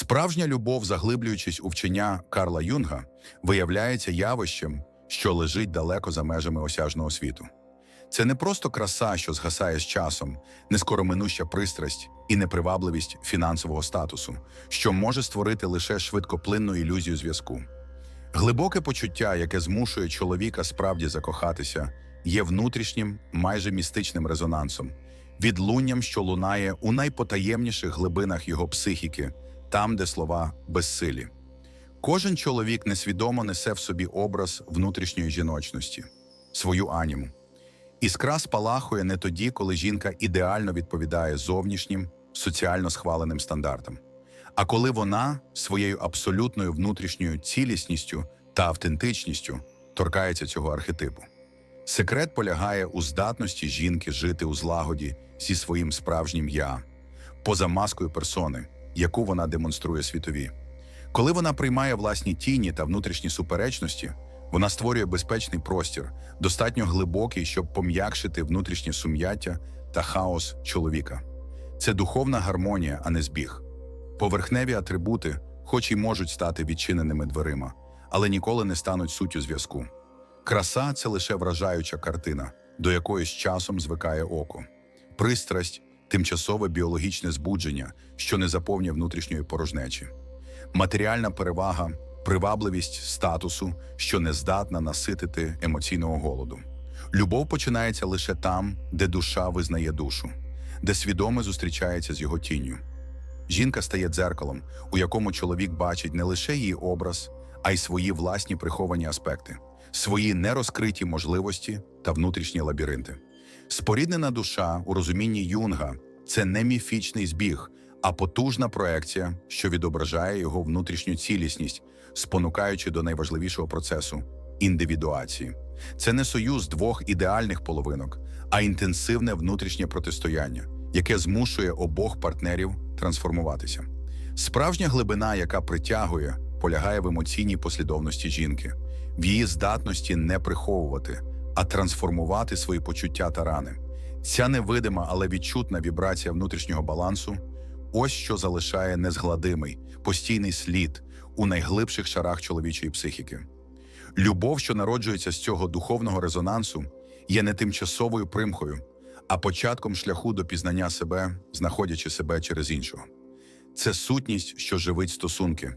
Справжня любов, заглиблюючись у вчення Карла Юнга, виявляється явищем, що лежить далеко за межами осяжного світу. Це не просто краса, що згасає з часом, нескороминуща пристрасть і непривабливість фінансового статусу, що може створити лише швидкоплинну ілюзію зв'язку. Глибоке почуття, яке змушує чоловіка справді закохатися, є внутрішнім, майже містичним резонансом, відлунням, що лунає у найпотаємніших глибинах його психіки, там, де слова безсилі. Кожен чоловік несвідомо несе в собі образ внутрішньої жіночності, свою аніму. Іскра спалахує не тоді, коли жінка ідеально відповідає зовнішнім, соціально схваленим стандартам, а коли вона своєю абсолютною внутрішньою цілісністю та автентичністю торкається цього архетипу. Секрет полягає у здатності жінки жити у злагоді зі своїм справжнім я, поза маскою персони, яку вона демонструє світові. Коли вона приймає власні тіні та внутрішні суперечності, вона створює безпечний простір, достатньо глибокий, щоб пом'якшити внутрішнє сум'яття та хаос чоловіка. Це духовна гармонія, а не збіг. Поверхневі атрибути, хоч і можуть стати відчиненими дверима, але ніколи не стануть суттю зв'язку. Краса це лише вражаюча картина, до якої з часом звикає око. Пристрасть тимчасове біологічне збудження, що не заповнює внутрішньої порожнечі. Матеріальна перевага привабливість статусу, що не здатна наситити емоційного голоду. Любов починається лише там, де душа визнає душу, де свідоме зустрічається з його тінню. Жінка стає дзеркалом, у якому чоловік бачить не лише її образ, а й свої власні приховані аспекти, свої нерозкриті можливості та внутрішні лабіринти. Споріднена душа у розумінні Юнга це не міфічний збіг, а потужна проекція, що відображає його внутрішню цілісність, спонукаючи до найважливішого процесу індивідуації. Це не союз двох ідеальних половинок, а інтенсивне внутрішнє протистояння, яке змушує обох партнерів трансформуватися. Справжня глибина, яка притягує, полягає в емоційній послідовності жінки, в її здатності не приховувати, а трансформувати свої почуття та рани. Ця невидима, але відчутна вібрація внутрішнього балансу ось що залишає незгладимий, постійний слід у найглибших шарах чоловічої психіки. Любов, що народжується з цього духовного резонансу, є не тимчасовою примхою, а початком шляху до пізнання себе, знаходячи себе через іншого. Це сутність, що живить стосунки,